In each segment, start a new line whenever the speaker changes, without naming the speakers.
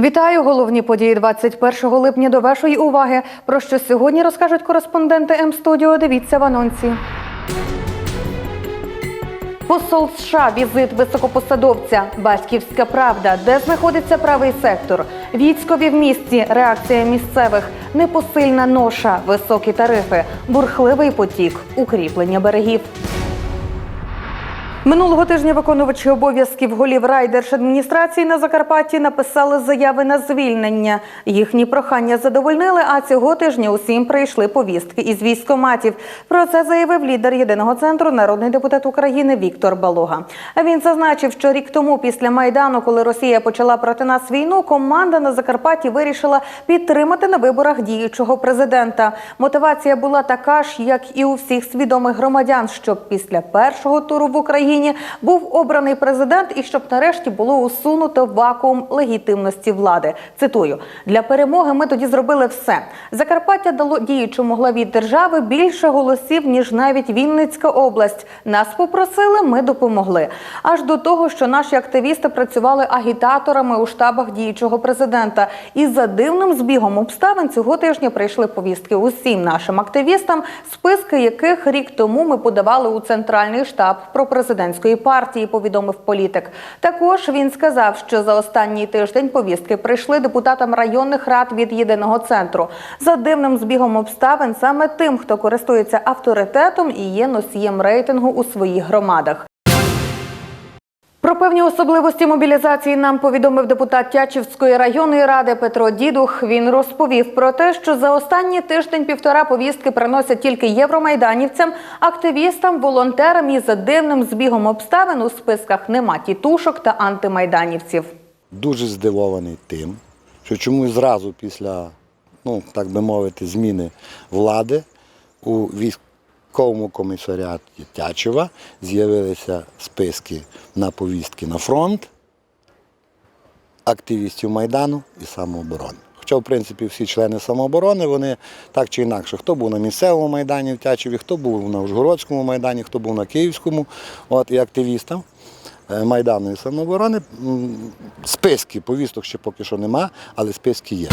Вітаю! Головні події 21 липня до вашої уваги. Про що сьогодні розкажуть кореспонденти М-студіо. Дивіться в анонсі. Посол США, візит високопосадовця, батьківська правда, де знаходиться правий сектор, військові в місті, реакція місцевих, непосильна ноша, високі тарифи, бурхливий потік, укріплення берегів. Минулого тижня виконувачі обов'язків голів райдержадміністрації на Закарпатті написали заяви на звільнення. Їхні прохання задовольнили, а цього тижня усім прийшли повістки із військоматів. Про це заявив лідер єдиного центру, народний депутат України Віктор Балога. Він зазначив, що рік тому, після майдану, коли Росія почала проти нас війну, команда на Закарпатті вирішила підтримати на виборах діючого президента. Мотивація була така ж, як і у всіх свідомих громадян, щоб після першого туру в Україні був обраний президент і щоб нарешті було усунуто вакуум легітимності влади. Цитую: для перемоги ми тоді зробили все. Закарпаття дало діючому главі держави більше голосів ніж навіть Вінницька область. Нас попросили, ми допомогли. Аж до того, що наші активісти працювали агітаторами у штабах діючого президента. І за дивним збігом обставин цього тижня прийшли повістки усім нашим активістам, списки яких рік тому ми подавали у центральний штаб про президентської партії. Повідомив політик. Також він сказав, що за останній тиждень повістки прийшли депутатам районних рад від єдиного центру. За дивним збігом обставин саме тим, хто користується авторитетом і є носієм рейтингу у своїх громадах. Про певні особливості мобілізації нам повідомив депутат Тячівської районної ради Петро Дідух. Він розповів про те, що за останній тиждень-півтора повістки приносять тільки євромайданівцям, активістам, волонтерам і за дивним збігом обставин у списках нема тітушок та антимайданівців.
Дуже здивований тим, що чомусь зразу після, ну так би мовити, зміни влади у військовому комісаріаті Тячева з'явилися списки на повістки на фронт активістів Майдану і самооборони. Хоча, в принципі, всі члени самооборони, вони так чи інакше, хто був на місцевому майдані в Тячеві, хто був на Ужгородському майдані, хто був на Київському, от і активістам. е, Майдану і самооборони. Списки повісток ще поки що нема, але списки є.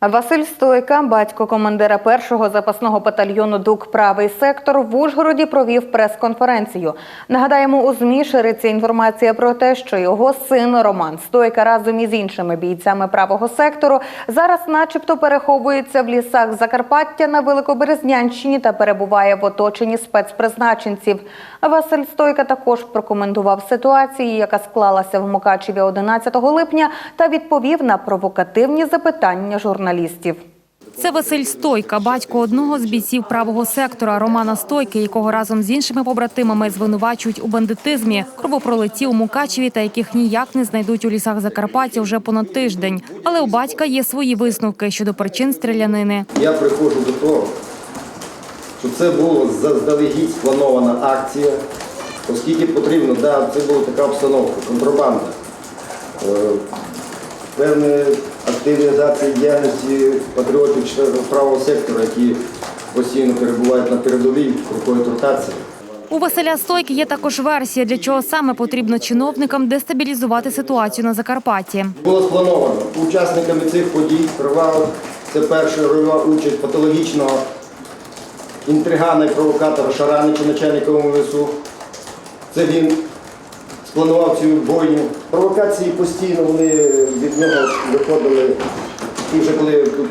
Василь Стойка, батько командира першого запасного батальйону ДУК Правий сектор в Ужгороді провів прес-конференцію. Нагадаємо, у ЗМІ шириться інформація про те, що його син Роман Стойка разом із іншими бійцями правого сектору зараз, начебто, переховується в лісах Закарпаття на Великоберезнянщині та перебуває в оточенні спецпризначенців. Василь Стойка також прокоментував ситуацію, яка склалася в Мукачеві 11 липня, та відповів на провокативні запитання журналістів.
Це Василь Стойка, батько одного з бійців правого сектора Романа Стойки, якого разом з іншими побратимами звинувачують у бандитизмі, кровопролитті у Мукачеві та яких ніяк не знайдуть у лісах Закарпаття вже понад тиждень. Але у батька є свої висновки щодо причин стрілянини.
Я приходжу до того, що це була заздалегідь спланована акція, оскільки потрібно, да, це була така обстановка, контрабанда, е, певна активізація діяльності патріотів членів правого сектора, які постійно перебувають на передовій, проходять ротації.
У Василя Стойки є також версія, для чого саме потрібно чиновникам дестабілізувати ситуацію на Закарпатті.
Було сплановано. Учасниками цих подій приймав це перша рольова участь патологічного інтригана і провокатора Шаранича, начальника МВСУ. Це він спланував цю бойню. Провокації постійно вони від нього виходили, і вже коли тут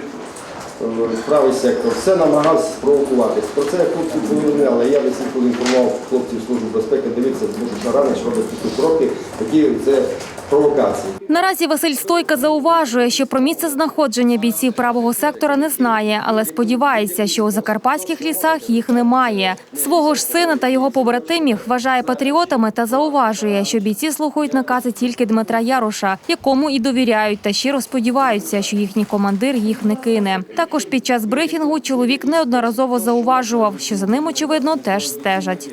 е, правий сектор, все намагався спровокувати. Про це хлопці повідомляли. Я десь коли інформував хлопців Служби безпеки, дивіться, що Шаранич робить такі кроки, які це провокації.
Наразі Василь Стойка зауважує, що про місце знаходження бійців правого сектора не знає, але сподівається, що у закарпатських лісах їх немає. Свого ж сина та його побратимів вважає патріотами та зауважує, що бійці слухають накази тільки Дмитра Яроша, якому і довіряють, та щиро сподіваються, що їхній командир їх не кине. Також під час брифінгу чоловік неодноразово зауважував, що за ним очевидно теж стежать.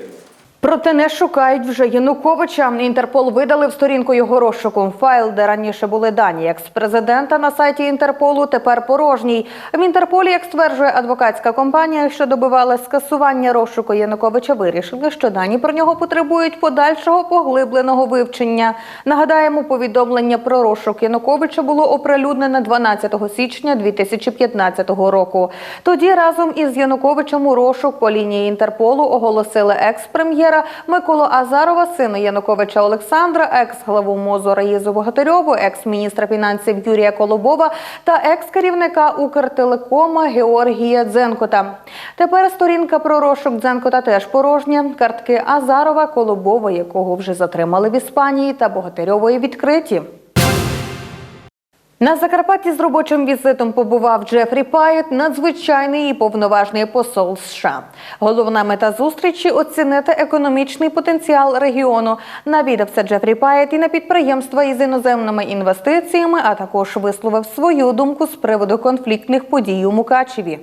Проте не шукають вже Януковича. Інтерпол видали в сторінку його розшуку. Файл, де раніше були дані екс-президента на сайті Інтерполу, тепер порожній. В Інтерполі, як стверджує адвокатська компанія, що добивала скасування розшуку Януковича, вирішили, що дані про нього потребують подальшого поглибленого вивчення. Нагадаємо, повідомлення про розшук Януковича було оприлюднене 12 січня 2015 року. Тоді разом із Януковичем у розшук по лінії Інтерполу оголосили екс-прем'єра Миколу Азарова, сина Януковича Олександра, екс-главу МОЗу Раїзу Богатирьову, екс-міністра фінансів Юрія Колобова та екс-керівника Укртелекома Георгія Дзенкота. Тепер сторінка про розшук Дзенкота теж порожня. Картки Азарова, Колобова, якого вже затримали в Іспанії, та Богатирьової відкриті. На Закарпатті з робочим візитом побував Джефрі Паєт, надзвичайний і повноважний посол США. Головна мета зустрічі оцінити економічний потенціал регіону. Навідався Джефрі Паєт і на підприємства із іноземними інвестиціями, а також висловив свою думку з приводу конфліктних подій у Мукачеві.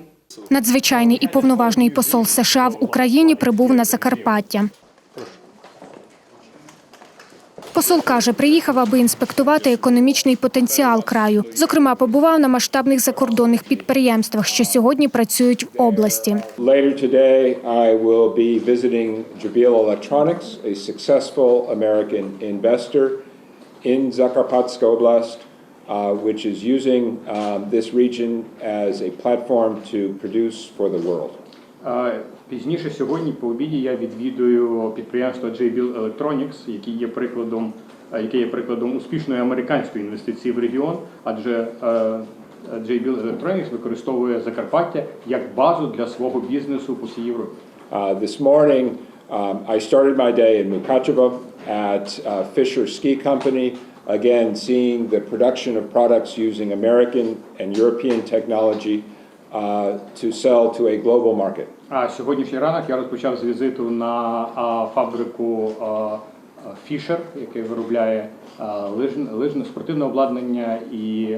Надзвичайний і повноважний посол США в Україні прибув на Закарпаття. Посол каже, приїхав, аби інспектувати економічний потенціал краю. Зокрема, побував на масштабних закордонних підприємствах, що сьогодні працюють в області.
Later today, I will be visiting Jabil Electronics, a successful American investor in Zakarpatska Oblast, uh, which is using um, this region as a platform to produce for the world.
Пізніше сьогодні по обіді я відвідую підприємство Jabil Electronics, яке є прикладом, е, яке є прикладом успішної американської інвестиції в регіон, адже е, Jabil Electronics використовує Закарпаття як базу для свого бізнесу по всій Європі.
Uh, this morning, um, I started my day in Mukachevo at uh, Fisher Ski Company, again, seeing the production of products using American and European technology uh, to sell to a global market.
А сьогоднішній ранок я розпочав з візиту на фабрику Fisher, яка виробляє лижне, спортивне обладнання і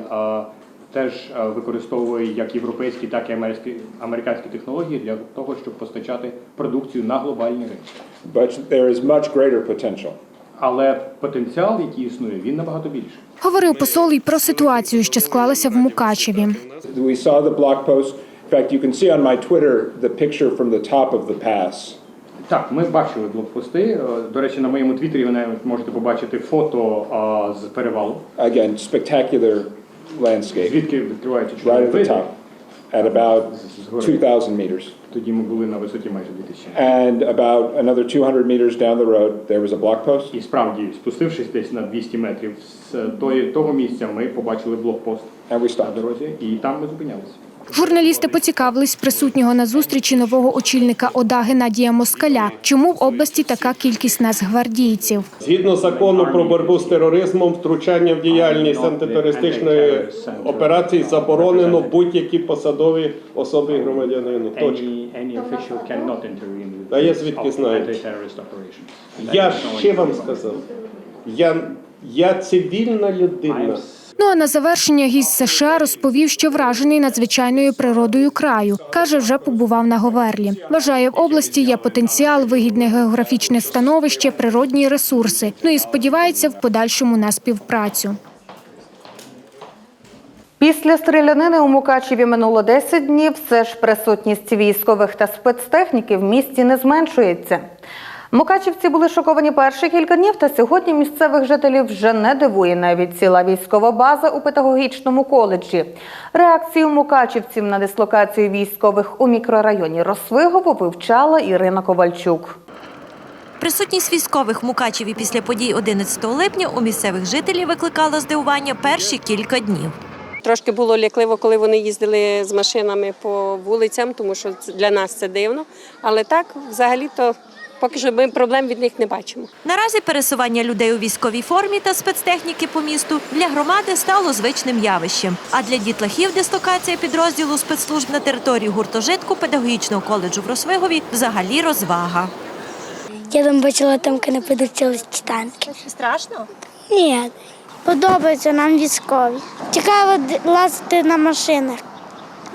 теж використовує як європейські, так і американські, американські технології для того, щоб постачати продукцію на глобальний ринок.
But there is much greater potential.
Але потенціал, який існує, він набагато більший.
Говорив посол і про ситуацію, що склалася в Мукачеві.
We saw the blog post. Fact, you can see on my Twitter the picture from the top of the pass.
Так, ми бачили блокпости. Е, До речі, на моєму твіттері ви навіть можете побачити фото а, з перевалу,
Again, spectacular landscape
звідки відкривається
right
чудовий
at the
вид.
top at about 2,000 meters.
Тоді ми були на висоті майже 2000.
And about another 200 meters down the road, there was a block post.
І справді, спустившись десь на 200 метрів з тої, того місця, ми побачили блокпост
And we
на
stopped.
дорозі, і там ми зупинялися.
Журналісти поцікавились присутнього на зустрічі нового очільника ОДА Геннадія Москаля. Чому в області така кількість нацгвардійців?
Згідно закону про боротьбу з тероризмом, втручання в діяльність антитерористичної операції заборонено будь-які посадові особи громадянину. Точка.
Any, any official cannot intervene with
А я звідки знаю? Я ще вам сказав. Я, я цивільна людина.
Ну а на завершення гість США розповів, що вражений надзвичайною природою краю. Каже, вже побував на Говерлі. Вважає, в області є потенціал, вигідне географічне становище, природні ресурси. Ну і сподівається в подальшому на співпрацю.
Після стрілянини у Мукачеві минуло 10 днів. Все ж присутність військових та спецтехніки в місті не зменшується. Мукачівці були шоковані перші кілька днів, та сьогодні місцевих жителів вже не дивує навіть ціла військова база у педагогічному коледжі. Реакцію мукачівців на дислокацію військових у мікрорайоні Росвигово вивчала Ірина Ковальчук.
Присутність військових в Мукачеві після подій 11 липня у місцевих жителів викликала здивування перші кілька днів.
Трошки було лякливо, коли вони їздили з машинами по вулицям, тому що для нас це дивно. Але так, взагалі-то, поки що ми проблем від них не бачимо.
Наразі пересування людей у військовій формі та спецтехніки по місту для громади стало звичним явищем. А для дітлахів дислокація підрозділу спецслужб на території гуртожитку педагогічного коледжу в Росвигові взагалі розвага.
Я там бачила там, коли не підучили танки.
Страшно?
Ні. Подобається нам військові. Цікаво лазити на машинах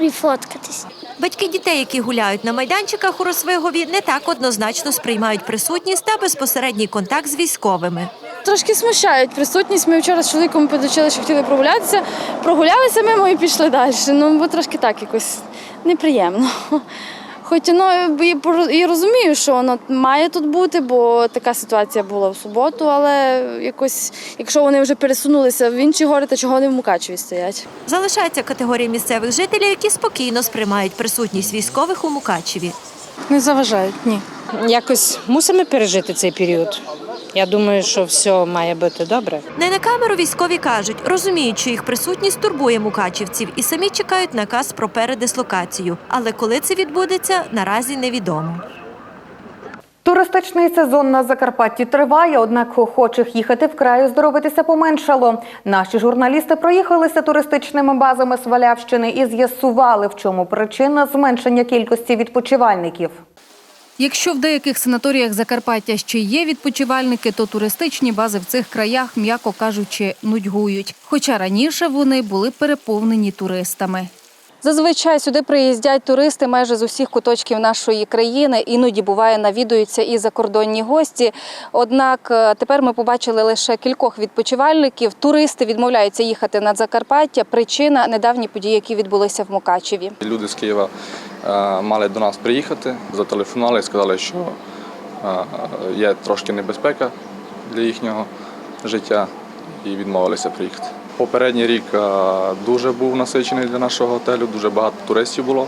і фоткатись.
Батьки дітей, які гуляють на майданчиках у Росвигові, не так однозначно сприймають присутність та безпосередній контакт з військовими.
Трошки смущають присутність. Ми вчора з чоловіком підучили, що хотіли прогулятися. Прогулялися мимо і пішли далі. Ну, бо трошки так якось неприємно. Хоч ну, і, розумію, що воно має тут бути, бо така ситуація була в суботу, але якось, якщо вони вже пересунулися в інші гори, то чого вони в Мукачеві стоять?
Залишається категорія місцевих жителів, які спокійно сприймають присутність військових у Мукачеві.
Не заважають, ні.
Якось мусимо пережити цей період. Я думаю, що все має бути добре.
Не на камеру військові кажуть, розуміють, що їх присутність турбує мукачівців і самі чекають наказ про передислокацію. Але коли це відбудеться, наразі невідомо.
Туристичний сезон на Закарпатті триває, однак охочих їхати в край оздоровитися поменшало. Наші журналісти проїхалися туристичними базами Свалявщини і з'ясували, в чому причина зменшення кількості відпочивальників.
Якщо в деяких санаторіях Закарпаття ще є відпочивальники, то туристичні бази в цих краях, м'яко кажучи, нудьгують. Хоча раніше вони були переповнені туристами.
Зазвичай сюди приїздять туристи майже з усіх куточків нашої країни. Іноді буває навідуються і закордонні гості. Однак е, тепер ми побачили лише кількох відпочивальників. Туристи відмовляються їхати на Закарпаття. Причина недавні події, які відбулися в Мукачеві.
Люди з Києва мали до нас приїхати, зателефонували і сказали, що е, є трошки небезпека для їхнього життя і відмовилися приїхати. Попередній рік е, дуже був насичений для нашого готелю, дуже багато туристів було.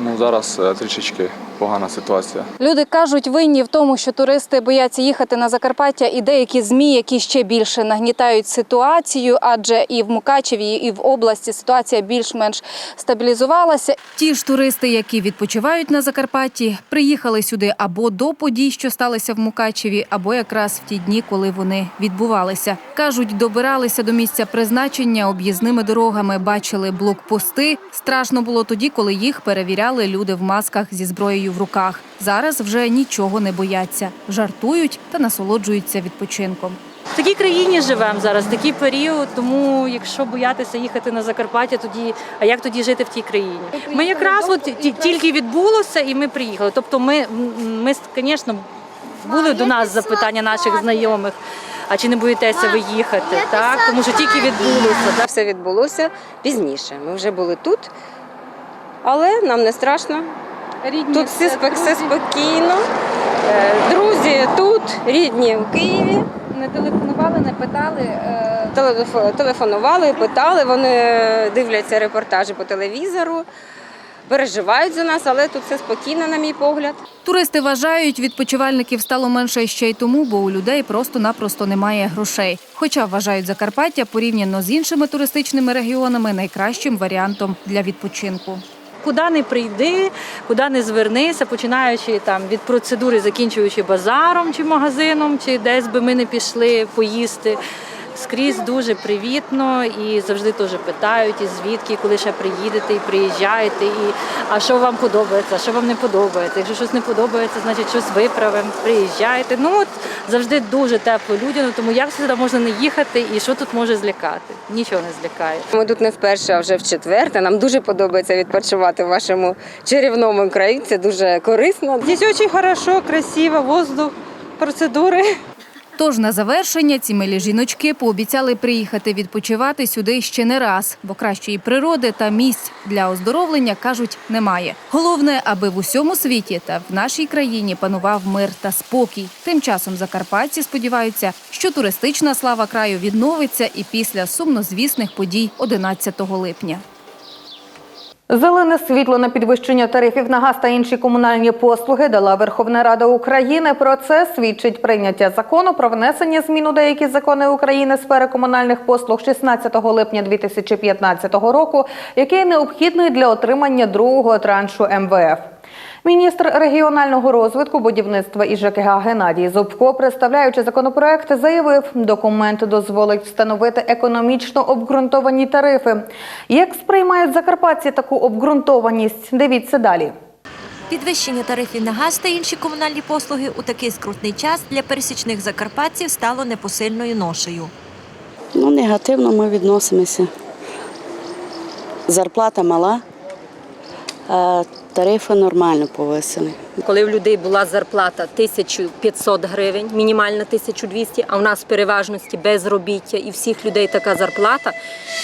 Ну, зараз е, трішечки погана ситуація.
Люди кажуть, винні в тому, що туристи бояться їхати на Закарпаття, і деякі змі, які ще більше нагнітають ситуацію, адже і в Мукачеві, і в області ситуація більш-менш стабілізувалася.
Ті ж туристи, які відпочивають на Закарпатті, приїхали сюди або до подій, що сталися в Мукачеві, або якраз в ті дні, коли вони відбувалися. Кажуть, добиралися до місця призначення об'їзними дорогами, бачили блокпости. Страшно було тоді, коли їх перевіряли люди в масках зі зброєю в руках. Зараз вже нічого не бояться, жартують та насолоджуються відпочинком.
В такій країні живемо зараз, такий період. Тому якщо боятися їхати на Закарпаття, тоді а як тоді жити в тій країні? Ми якраз от тільки відбулося, і ми приїхали. Тобто, ми, ми звісно, були до нас запитання наших знайомих. А чи не боїтеся ви їхати? Так, тому що тільки відбулося.
Це все відбулося пізніше. Ми вже були тут, але нам не страшно. Тут все, спок- все спокійно. Е, Друзі тут, рідні в Києві.
Не телефонували, не питали.
Телефонували, питали, вони дивляться репортажі по телевізору, переживають за нас, але тут все спокійно, на мій погляд.
Туристи вважають, відпочивальників стало менше ще й тому, бо у людей просто-напросто немає грошей. Хоча вважають Закарпаття порівняно з іншими туристичними регіонами найкращим варіантом для відпочинку.
Куди не прийди, куди не звернися, починаючи там від процедури, закінчуючи базаром чи магазином, чи десь би ми не пішли поїсти. Скрізь дуже привітно і завжди теж питають, і звідки, коли ще приїдете, і приїжджаєте, і а що вам подобається, а що вам не подобається. Якщо щось не подобається, значить щось виправимо, приїжджаєте. Ну от завжди дуже тепло людям, тому як сюди можна не їхати і що тут може злякати? Нічого не злякає.
Ми тут не вперше, а вже в четверте. Нам дуже подобається відпочивати в вашому чарівному краї. Це дуже корисно.
Здесь дуже хорошо, красиво, воздух, процедури.
Тож на завершення ці милі жіночки пообіцяли приїхати відпочивати сюди ще не раз, бо кращої природи та місць для оздоровлення кажуть немає. Головне, аби в усьому світі та в нашій країні панував мир та спокій. Тим часом закарпатці сподіваються, що туристична слава краю відновиться і після сумнозвісних подій 11 липня.
Зелене світло на підвищення тарифів на газ та інші комунальні послуги дала Верховна Рада України. Про це свідчить прийняття закону про внесення змін у деякі закони України сфери комунальних послуг 16 липня 2015 року, який необхідний для отримання другого траншу МВФ. Міністр регіонального розвитку, будівництва і ЖКГ Геннадій Зубко, представляючи законопроект, заявив, документ дозволить встановити економічно обґрунтовані тарифи. Як сприймають закарпатці таку обґрунтованість? Дивіться далі.
Підвищення тарифів на газ та інші комунальні послуги у такий скрутний час для пересічних закарпатців стало непосильною ношею.
Ну, негативно ми відносимося. Зарплата мала, е,
Тарифи нормально повисили.
Коли в людей була зарплата 1500 гривень, мінімальна 1200, а в нас в переважності безробіття і всіх людей така зарплата,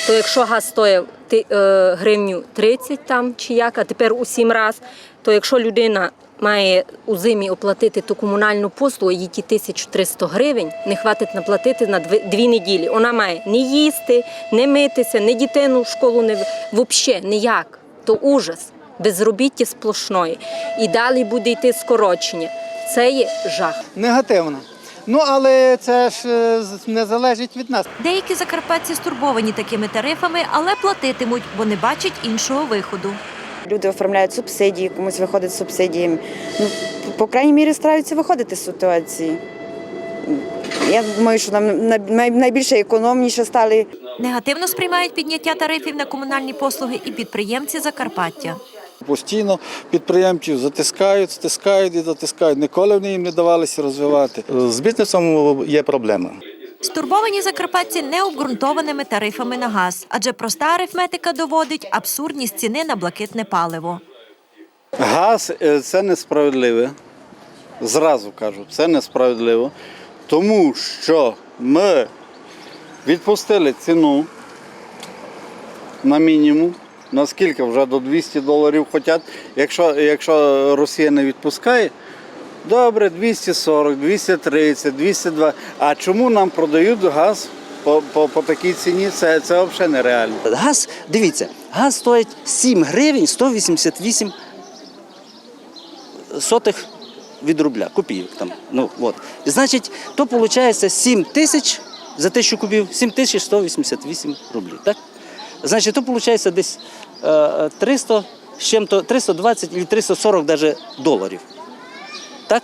то якщо газ стоїв е, гривню 30 там чи як, а тепер у 7 раз, то якщо людина має у зимі оплатити ту комунальну послугу, їй ті 1300 гривень не хватить наплатити на дві, неділі. Вона має не їсти, не митися, не дитину в школу, не взагалі ніяк. То ужас безробіття сплошної. І далі буде йти скорочення. Це є жах.
Негативно. Ну але це ж е, не залежить від нас.
Деякі закарпатці стурбовані такими тарифами, але платитимуть, бо не бачать іншого виходу.
Люди оформляють субсидії, комусь виходить з субсидіями. Ну, по крайній мірі стараються виходити з ситуації. Я думаю, що нам най- най- найбільше економніше стали
Негативно сприймають підняття тарифів на комунальні послуги і підприємці Закарпаття.
Постійно підприємців затискають, стискають і затискають. Ніколи вони їм не давалися розвивати. З бізнесом є проблема.
Стурбовані закарпатці необґрунтованими тарифами на газ, адже проста арифметика доводить абсурдність ціни на блакитне паливо.
Газ е, це несправедливе. Зразу кажу, це несправедливо, тому що ми відпустили ціну на мінімум. Наскільки вже до 200 доларів хочуть. Якщо, якщо Росія не відпускає, добре, 240, 230, 202. А чому нам продають газ по, по, по такій ціні? Це, це взагалі нереально.
Газ, дивіться, газ стоїть 7 гривень 188 сотих від рубля, копійок там. Ну, от. Значить, то виходить 7 тисяч за тисячу кубів, 7 тисяч 188 рублів. Так? Значить, то виходить десь е, 300, з чим-то, 320 чи 340 даже доларів. Так?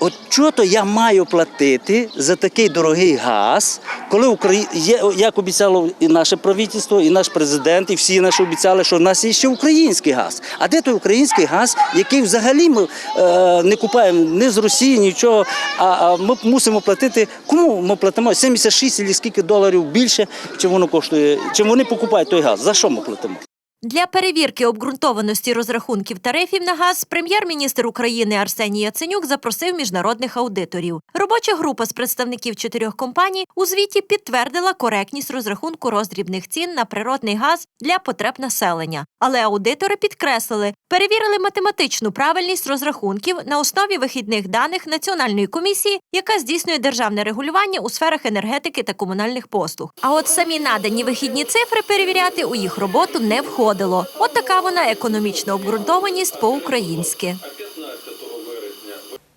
От чого то я маю платити за такий дорогий газ, коли Украї... є, як обіцяло і наше правительство, і наш президент, і всі наші обіцяли, що в нас є ще український газ. А де той український газ, який взагалі ми е, не купуємо ні з Росії, нічого, а, а ми мусимо платити. Кому ми платимо? 76 чи скільки доларів більше, чим воно коштує, чим вони покупають той газ. За що ми платимо?
Для перевірки обґрунтованості розрахунків тарифів на газ прем'єр-міністр України Арсеній Яценюк запросив міжнародних аудиторів. Робоча група з представників чотирьох компаній у звіті підтвердила коректність розрахунку роздрібних цін на природний газ для потреб населення. Але аудитори підкреслили, перевірили математичну правильність розрахунків на основі вихідних даних Національної комісії, яка здійснює державне регулювання у сферах енергетики та комунальних послуг. А от самі надані вихідні цифри перевіряти у їх роботу не входило. От така вона економічна обґрунтованість по-українськи.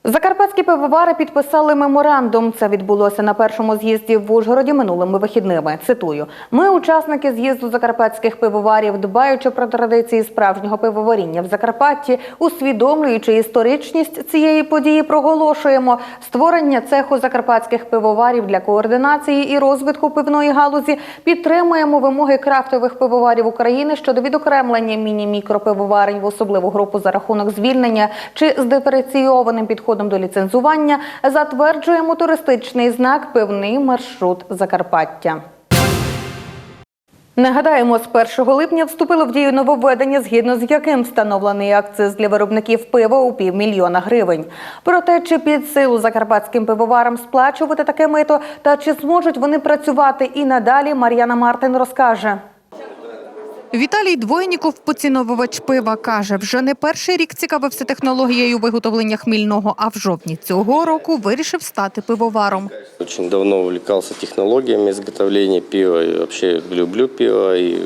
Закарпатські пивовари підписали меморандум. Це відбулося на першому з'їзді в Ужгороді минулими вихідними. Цитую: ми, учасники з'їзду закарпатських пивоварів, дбаючи про традиції справжнього пивоваріння в Закарпатті, усвідомлюючи історичність цієї події, проголошуємо створення цеху закарпатських пивоварів для координації і розвитку пивної галузі. Підтримуємо вимоги крафтових пивоварів України щодо відокремлення міні-мікропивоварень в особливу групу за рахунок звільнення чи з диференційованим підходом до ліцензування. Затверджуємо туристичний знак Пивний маршрут Закарпаття. Нагадаємо, з 1 липня вступило в дію нововведення, згідно з яким встановлений акциз для виробників пива у півмільйона гривень. Проте чи під силу закарпатським пивоварам сплачувати таке мито та чи зможуть вони працювати і надалі, Мар'яна Мартин розкаже.
Віталій Двойніков, поціновувач пива, каже, вже не перший рік цікавився технологією виготовлення хмільного, а в жовтні цього року вирішив стати пивоваром.
Очень давно увлекался технологіями зготовлення пива і Взагалі люблю пиво. І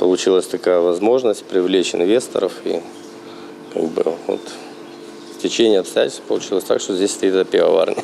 вийшла така можливість привлечь інвесторів. І как бы вот течение обстоятельств получилось так, что здесь стоит эта пивоварня.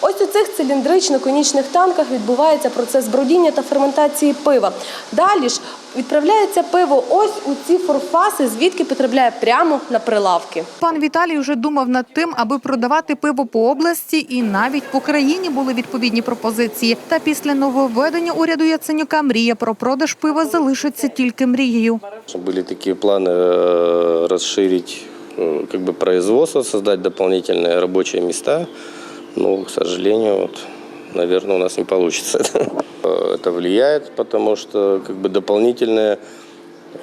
Ось у цих циліндрично-конічних танках відбувається процес бродіння та ферментації пива. Далі ж відправляється пиво ось у ці форфаси, звідки потрапляє прямо на прилавки.
Пан Віталій вже думав над тим, аби продавати пиво по області, і навіть по країні були відповідні пропозиції. Та після нововведення уряду Яценюка мрія про продаж пива залишиться тільки мрією.
Были такие планы э, расширить э, как бы производство, создать дополнительные рабочие места. Но, к сожалению, вот, наверное, у нас не получится это. Э, Это влияет, потому что как бы дополнительные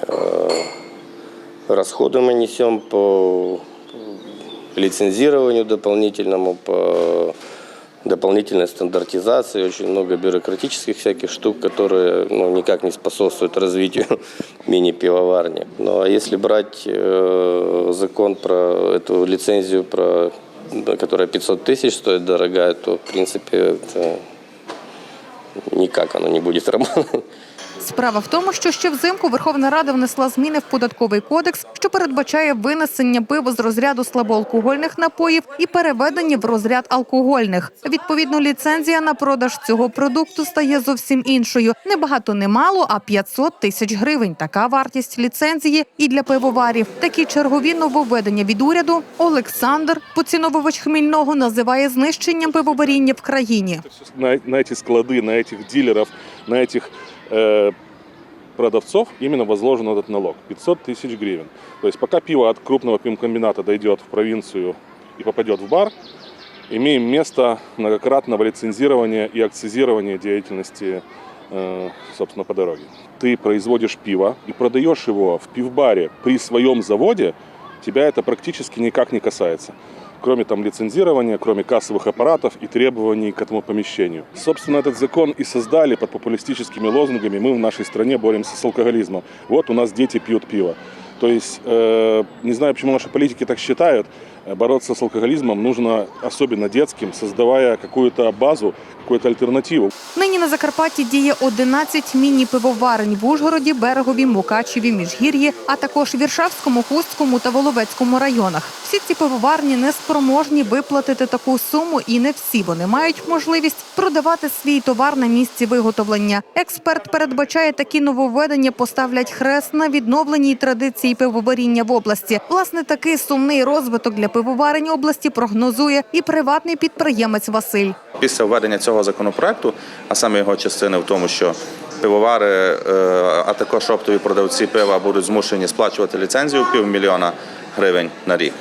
э, расходы мы несем по лицензированию дополнительному, по дополнительной стандартизации, очень много бюрократических всяких штук, которые ну, никак не способствуют развитию мини-пивоварни. Ну а если брать э, закон про эту лицензию, про, которая 500 тысяч стоит дорогая, то в принципе это никак оно не будет работать.
Справа в тому, що ще взимку Верховна Рада внесла зміни в податковий кодекс, що передбачає винесення пива з розряду слабоалкогольних напоїв і переведення в розряд алкогольних. Відповідно, ліцензія на продаж цього продукту стає зовсім іншою. Не багато, не мало, а 500 тисяч гривень. Така вартість ліцензії і для пивоварів. Такі чергові нововведення від уряду Олександр, поціновувач хмільного, називає знищенням пивоваріння в країні.
на, на эти склады, на этих дилеров, на этих э, продавцов именно возложен этот налог 500 тысяч гривен. То есть пока пиво от крупного пивкомбината дойдет в провинцию и попадет в бар, имеем место многократного лицензирования и акцизирования деятельности, э, собственно, по дороге. Ты производишь пиво и продаешь его в пивбаре при своем заводе, тебя это практически никак не касается. Кроме там лицензирования, кроме кассовых аппаратов и требований к этому помещению. Собственно, этот закон и создали под популистическими лозунгами «Мы в нашей стране боремся с алкоголизмом». Вот у нас дети пьют пиво. То есть, э, не знаю, почему наши политики так считают, э, бороться с алкоголизмом нужно особенно детским, создавая какую-то базу, какую-то альтернативу.
Нині на Закарпатті діє 11 міні-пивоварень в Ужгороді, Берегові, Мукачеві, Міжгір'ї, а також Віршавському, Хустському та Воловецькому районах. Всі ці пивоварні не спроможні виплатити таку суму, і не всі вони мають можливість продавати свій товар на місці виготовлення. Експерт передбачає, такі нововведення поставлять хрест на відновленій традиції пивоваріння в області. Власне, такий сумний розвиток для пивоварень області прогнозує і приватний підприємець Василь.
Після введення цього законопроекту, а саме його частини в тому, що пивовари, е, а також оптові продавці пива будуть змушені сплачувати ліцензію півмільйона гривень на рік.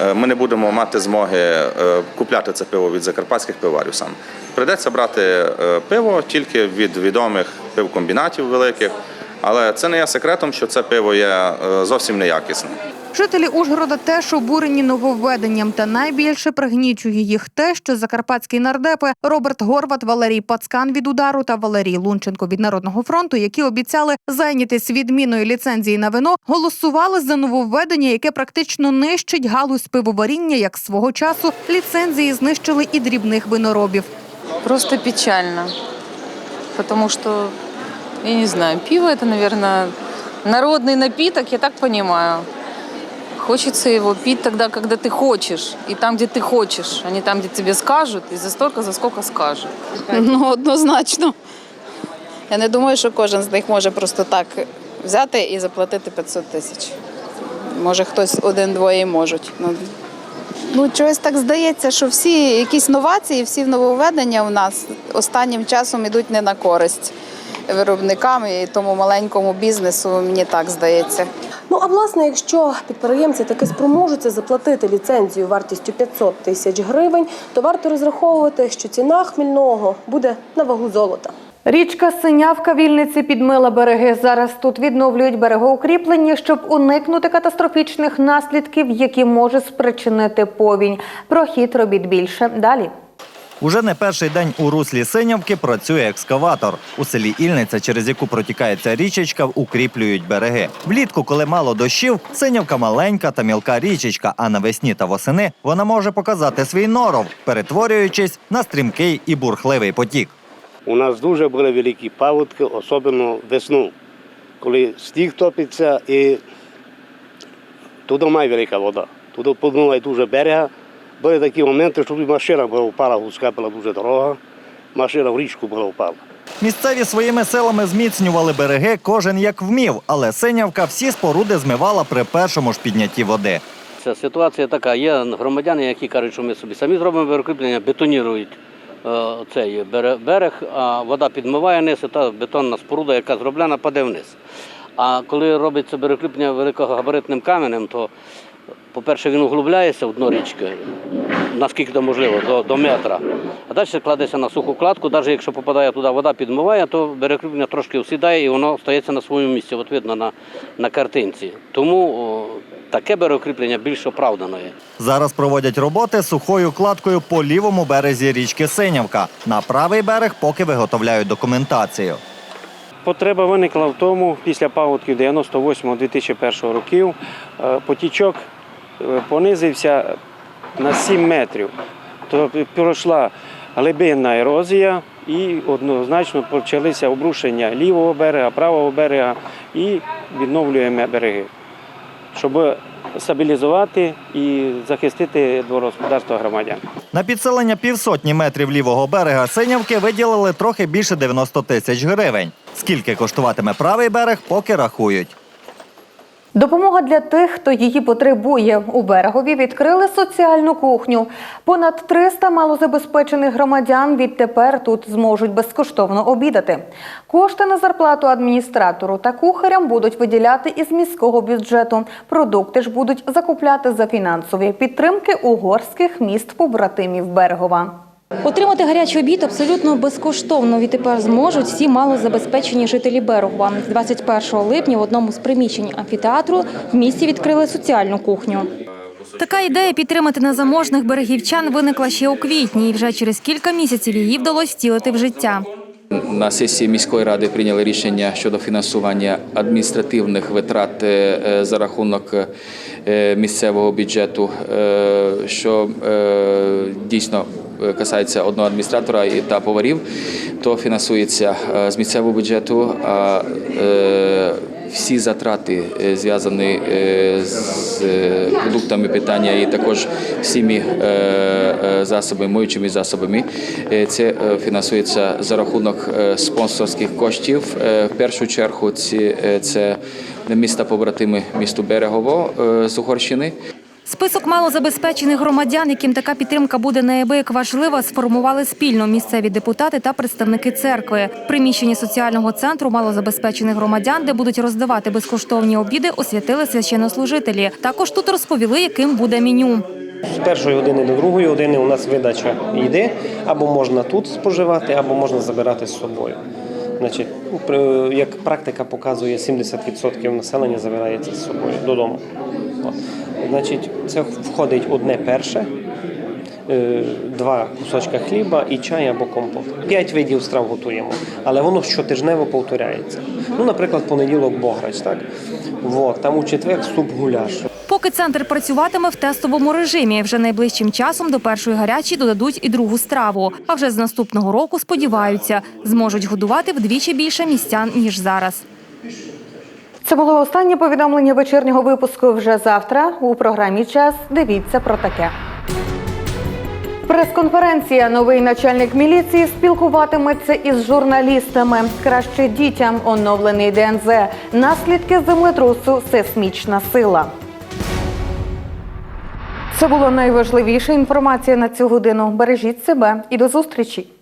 Е, Ми не будемо мати змоги е, купляти це пиво від закарпатських пиварів саме. Прийдеться брати пиво тільки від відомих пивкомбінатів великих, але це не є секретом, що це пиво є е, зовсім неякісне.
Жителі Ужгорода теж обурені нововведенням, та найбільше пригнічує їх те, що закарпатські нардепи Роберт Горват, Валерій Пацкан від удару та Валерій Лунченко від Народного фронту, які обіцяли зайнятись відміною ліцензії на вино, голосували за нововведення, яке практично нищить галузь пивоваріння, як свого часу ліцензії знищили і дрібних виноробів.
Просто печально. Потому что, я не знаю, пиво это, наверное, народный напиток, я так понимаю. Хочется его пить тогда, когда ты хочешь, и там, где ты хочешь, а не там, где тебе скажут, и за столько, за сколько скажут.
Ну, однозначно. Я не думаю, що кожен з них може просто так взяти і заплатити 500 тисяч. Може, хтось один-двоє і можуть. Ну, ну, чогось так здається, що всі якісь новації, всі нововведення у нас останнім часом йдуть не на користь виробникам і тому маленькому бізнесу, мені так здається.
Ну а власне, якщо підприємці таки спроможуться заплатити ліцензію вартістю 500 тисяч гривень, то варто розраховувати, що ціна хмільного буде на вагу золота.
Річка Синявка Вільниці підмила береги. Зараз тут відновлюють берегоукріплення, щоб уникнути катастрофічних наслідків, які може спричинити повінь. Про хід робіт більше далі.
Уже не перший день у руслі Синявки працює екскаватор. У селі Ільниця, через яку протікає ця річечка, укріплюють береги. Влітку, коли мало дощів, Синявка маленька та мілка річечка, а навесні та восени вона може показати свій норов, перетворюючись на стрімкий і бурхливий потік.
У нас дуже були великі паводки, особливо весну, коли сніг топиться і туди має велика вода. Туди подмиває дуже берега. Були такі моменти, що тут машина була впала, гуска була дуже дорога, машина в річку була впала.
Місцеві своїми силами зміцнювали береги, кожен як вмів, але Синявка всі споруди змивала при першому ж піднятті води.
Ця ситуація така. Є громадяни, які кажуть, що ми собі самі зробимо перекріплення, бетонірують е, цей берег, а вода підмиває низ, і та бетонна споруда, яка зроблена, паде вниз. А коли робиться перекріплення великогабаритним каменем, то по-перше, він углубляється в дно річки, наскільки це можливо, до, до метра. А далі кладеться на суху кладку, навіть якщо попадає туди вода, підмиває, то берегкріплення трошки осідає і воно стається на своєму місці, от видно на, на картинці. Тому о, таке берегкріплення більш оправдано є.
Зараз проводять роботи сухою кладкою по лівому березі річки Синявка. На правий берег поки виготовляють документацію.
Потреба виникла в тому, після паводків 98-2001 років е, потічок понизився на 7 метрів. Тобто пройшла глибинна ерозія і однозначно почалися обрушення лівого берега, правого берега і відновлюємо береги, щоб стабілізувати і захистити дворогосподарство громадян.
На підсилення півсотні метрів лівого берега Синявки виділили трохи більше 90 тисяч гривень. Скільки коштуватиме правий берег, поки рахують.
Допомога для тих, хто її потребує. У берегові відкрили соціальну кухню. Понад 300 малозабезпечених громадян відтепер тут зможуть безкоштовно обідати. Кошти на зарплату адміністратору та кухарям будуть виділяти із міського бюджету. Продукти ж будуть закупляти за фінансові підтримки угорських міст побратимів Берегова.
Отримати гарячий обід абсолютно безкоштовно. Відтепер зможуть всі малозабезпечені жителі Берегова. З 21 липня в одному з приміщень амфітеатру в місті відкрили соціальну кухню.
Така ідея підтримати незаможних берегівчан виникла ще у квітні, і вже через кілька місяців її вдалося втілити в життя.
На сесії міської ради прийняли рішення щодо фінансування адміністративних витрат е, за рахунок е, місцевого бюджету, е, що е, дійсно е, касається одного адміністратора та поварів, то фінансується е, з місцевого бюджету. А е, всі затрати е, зв'язані е, з е, продуктами питання і також всіми е, е, засобами, моючими засобами. Е, Це е, фінансується за рахунок е, спонсорських коштів. Е, В першу чергу е, це міста побратими місту Берегово е, з Угорщини.
Список малозабезпечених громадян, яким така підтримка буде неабияк важлива, сформували спільно місцеві депутати та представники церкви. В приміщенні соціального центру малозабезпечених громадян, де будуть роздавати безкоштовні обіди, освятили священнослужителі. Також тут розповіли, яким буде меню.
З першої години до другої години у нас видача їди, або можна тут споживати, або можна забирати з собою. Значить, ну, як практика показує, 70% населення забирається з собою додому. Значить, це входить одне перше, е, два кусочка хліба і чай або компот. П'ять видів страв готуємо, але воно щотижнево повторяється. Ну, наприклад, понеділок бограч, так? Вот, там у четвер суп гуляш.
Поки центр працюватиме в тестовому режимі, вже найближчим часом до першої гарячі додадуть і другу страву. А вже з наступного року сподіваються, зможуть годувати вдвічі більше містян ніж зараз.
Це було останнє повідомлення вечірнього випуску. Вже завтра у програмі Час. Дивіться про таке. Прес-конференція. Новий начальник міліції спілкуватиметься із журналістами. Краще дітям оновлений ДНЗ. Наслідки землетрусу сейсмічна сила. Це була найважливіша інформація на цю годину. Бережіть себе і до зустрічі.